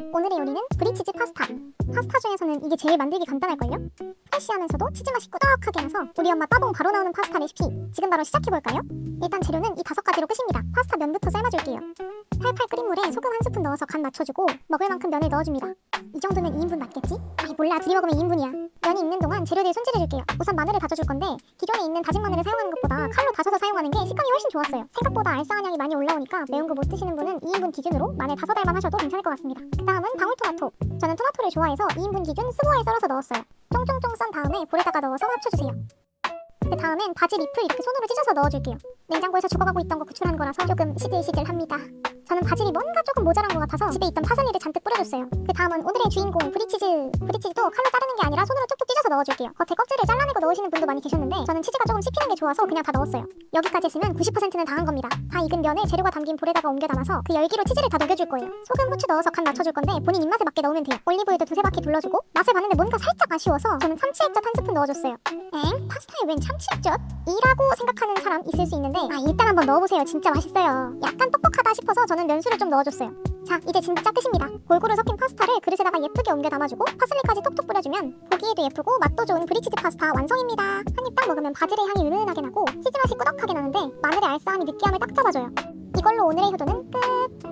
오늘의 요리는 브리치즈 파스타. 파스타 중에서는 이게 제일 만들기 간단할걸요? 프레쉬하면서도 치즈 맛이 꾸덕하게 나서 우리 엄마 따봉 바로 나오는 파스타 레시피. 지금 바로 시작해볼까요? 일단 재료는 이 다섯 가지로 끝입니다. 파스타 면부터 삶아줄게요. 팔팔 끓인 물에 소금 한 스푼 넣어서 간 맞춰주고 먹을 만큼 면을 넣어줍니다. 이 정도면 2인분 맞겠지? 몰라 둘이 먹으면 2인분이야. 면이 익는 동안 재료들 손질해줄게요. 우선 마늘을 다져줄 건데 기존에 있는 다진 마늘을 사용하는 것보다 칼로 다져서 사용하는 게 식감이 훨씬 좋았어요. 생각보다 알싸한 향이 많이 올라오니까 매운 거 못 드시는 분은 2인분 기준으로 마늘 다섯 알만 하셔도 괜찮을 것 같습니다. 그 다음은 방울토마토. 저는 토마토를 좋아해서 2인분 기준 스모알 썰어서 넣었어요. 쫑쫑쫑 썬 다음에 볼에다가 넣어서 합쳐주세요. 그 다음엔 바질 잎을 이렇게 손으로 찢어서 넣어줄게요. 냉장고에서 죽어가고 있던 거 구출한 거라서 조금 시들시들합니다. 저는 바질이 뭔가 조금 모자란 것 같아서 집에 있던 파슬리를 잔뜩 뿌려줬어요. 그 다음은 오늘의 주인공 브리치즈. 브리치즈도 칼로 자르는 게 아니라 손으로 툭툭 찢어서 넣어줄게요. 겉에 껍질을 잘라내고 넣으시는 분도 많이 계셨는데 저는 치즈가 조금 씹히는 게 좋아서 그냥 다 넣었어요. 여기까지 했으면 90%는 다 한 겁니다. 다 익은 면을 재료가 담긴 볼에다가 옮겨 담아서 그 열기로 치즈를 다 녹여줄 거예요. 소금, 후추 넣어서 간 맞춰줄 건데 본인 입맛에 맞게 넣으면 돼요. 올리브유도 두세 바퀴 둘러주고 맛을 봤는데 뭔가 살짝 아쉬워서 저는 참치 액젓 한 스푼 넣어줬어요. 엥? 파스타에 웬 참치 액젓? 이라고 생각하는 사람 있을 수 있는데 아 일단 한번 넣어보세요. 진짜 맛있어요. 약간 싶어서 저는 면수를 좀 넣어줬어요. 자 이제 진짜 끝입니다. 골고루 섞인 파스타를 그릇에다가 예쁘게 옮겨 담아주고 파슬리까지 톡톡 뿌려주면 보기에도 예쁘고 맛도 좋은 브리치즈 파스타 완성입니다. 한 입 딱 먹으면 바질의 향이 은은하게 나고 치즈 맛이 꾸덕하게 나는데 마늘의 알싸함이 느끼함을 딱 잡아줘요. 이걸로 오늘의 효도는 끝.